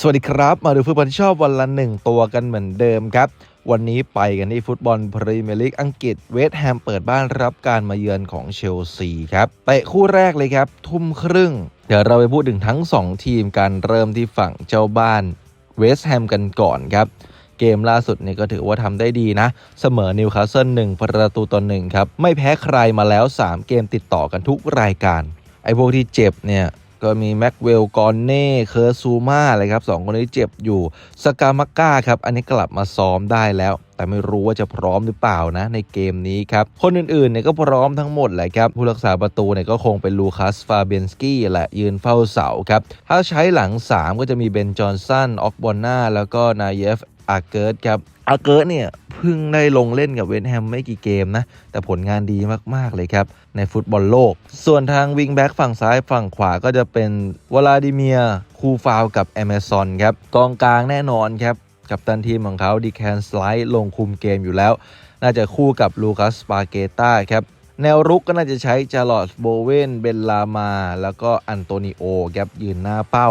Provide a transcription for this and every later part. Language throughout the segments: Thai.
สวัสดีครับ มาดูฟุตบอลที่ชอบวันละหนึ่งตัวกันเหมือนเดิมครับ วันนี้ไปกันที่ฟุตบอลพรีเมียร์ลีกอังกฤษเวสต์แฮมเปิดบ้านรับการมาเยือนของเชลซีครับเตะคู่แรกเลยครับ ทุ่มครึ่ง เดี๋ยวเราไปพูดถึงทั้ง 2 ทีมการเริ่มที่ฝั่งเจ้าบ้านเวสต์แฮมกันก่อนครับ เกมล่าสุดนี่ก็ถือว่าทำได้ดีนะ เสมอนิวคาสเซิล1ประตูต่อหนึ่งครับไม่แพ้ใครมาแล้ว 3 เกมติดต่อกันทุกรายการไอ้พวกที่เจ็บเนี่ย ก็มีแม็กเวลกอนเน่เคอร์ซูมาเลยครับสองคนนี้เจ็บอยู่สกามาก้าครับ อันนี้กลับมาซ้อมได้แล้ว แต่ไม่รู้ว่าจะพร้อมหรือเปล่านะในเกมนี้ครับ คนอื่นๆเนี่ยก็พร้อมทั้งหมดแหละครับผู้รักษาประตูเนี่ยก็คงเป็นลูคัสฟาเบนสกี้แหละยืนเฝ้าเสาครับ ถ้าใช้หลัง 3 ก็จะมีเบนจอนสันออกบอนนาแล้วก็นายเยฟอาเกิร์ตครับอาเกิร์ตเนี่ย เพิ่งได้ลงเล่นกับเวนแฮมไม่กี่เกมนะ แต่ผลงานดีมาก ๆ เลยครับ ในฟุตบอลโลก ส่วนทางวิงแบ็กฝั่งซ้ายฝั่งขวาก็จะเป็นวลาดิเมียคูฟาวกับแอมซอนครับกองกลางแน่นอนครับกับตันทีมของเขาดีแคนสไลด์ลงคุมเกมอยู่แล้ว น่าจะคู่กับลูคัสปาเกต้าครับแนวรุกก็น่าจะใช้จาร์ลอตโบเวนเบนลามา แล้วก็อันโตนิโอครับยืนหน้าเป้า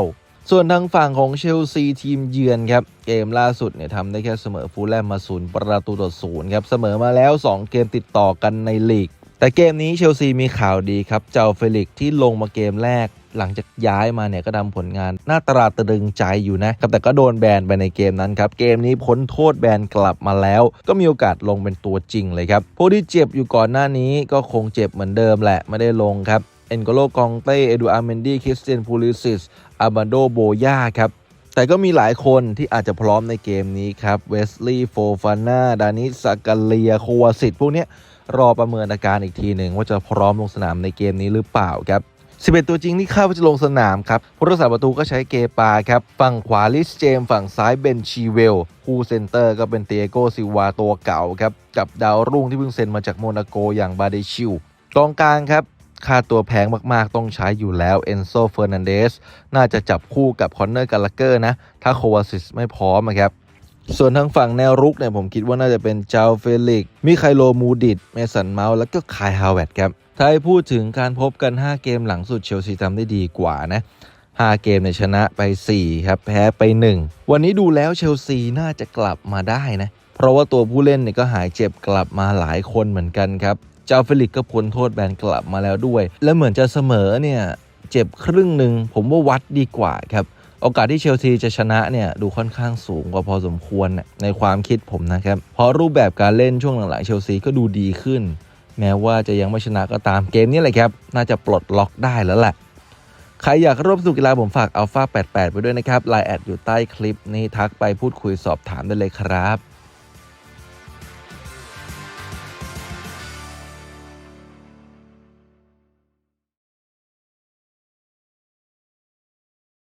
ส่วนทางฝั่งของเชลซีทีมเยือนครับ เกมล่าสุดเนี่ยทำได้แค่เสมอฟูลแลมมาศูนย์ประตูต่อศูนย์ครับ เสมอมาแล้ว 2 เกมติดต่อกันในลีก แต่เกมนี้เชลซีมีข่าวดีครับ เจ้าเฟลิกที่ลงมาเกมแรกหลังจากย้ายมาเนี่ยก็ทำผลงานหน้าตราตรึงใจอยู่นะครับแต่ก็โดนแบนไปในเกมนั้นครับ เกมนี้พ้นโทษแบนกลับมาแล้ว ก็มีโอกาสลงเป็นตัวจริงเลยครับผู้ที่เจ็บอยู่ก่อนหน้านี้ก็คงเจ็บเหมือนเดิมแหละไม่ได้ลงครับ เอ็นโกโลกองเต้เอดูอาร์เมนดี้คริสเตียนพูลิซิสอาบันโดโบย่าครับแต่ก็มีหลายคนที่อาจจะพร้อมในเกมนี้ครับเวสลีย์โฟฟาน่าดานิสกาเลียโควาสิตพวกนี้รอประเมินอาการอีกทีหนึ่งว่าจะพร้อมลงสนามในเกมนี้หรือเปล่าครับ11 ตัวจริงที่เข้าจะลงสนามครับผู้รักษาประตูก็ใช้เกปาครับ ฝั่งขวาลิสเจม ฝั่งซ้ายเบนชีเวล คู่เซนเตอร์ก็เป็นเตียโกซิวาตัวเก่าครับ กับดาวรุ่งที่เพิ่งเซ็นมาจากโมนาโกอย่างบาเดชิวกองกลางครับ ค่าตัวแพงมากๆ ต้องใช้อยู่แล้วเอนโซเฟอร์นันเดสน่าจะจับคู่กับคอนเนอร์กาลเกอร์นะ ถ้าโควาซิสไม่พร้อมอะครับส่วนทางฝั่งแนวรุกเนี่ยผมคิดว่าน่าจะเป็นเจ้าเฟลิก มิไคโลมูดิดเมสันเมาส์แล้วก็คายฮาวเวตครับถ้าให้พูดถึงการพบกัน 5 เกมหลังสุดเชลซีทำได้ดีกว่านะ 5 เกมเนี่ยชนะไป 4 ครับ แพ้ไป 1 วันนี้ดูแล้วเชลซีน่าจะกลับมาได้นะ เพราะว่าตัวผู้เล่นเนี่ยก็หายเจ็บกลับมาหลายคนเหมือนกันครับ เจ้าเฟลิกก็พ้นโทษแบนกลับมาแล้วด้วย และเหมือนจะเสมอเนี่ยเจ็บครึ่งหนึ่งผมว่าวัดดีกว่าครับโอกาสที่เชลซีจะชนะเนี่ยดูค่อนข้างสูงกว่าพอสมควรในความคิดผมนะครับเพราะรูปแบบการเล่นช่วงหลังๆเชลซีก็ดูดีขึ้น แม้ว่าจะยังไม่ชนะก็ตามเกมนี้แหละครับ น่าจะปลดล็อกได้แล้วแหละ ใครอยากร่วมสุกีฬาผมฝากอัลฟา88ไปด้วยนะครับไลน์แอดอยู่ใต้คลิปนี้ทักไปพูดคุยสอบถามได้เลยครับ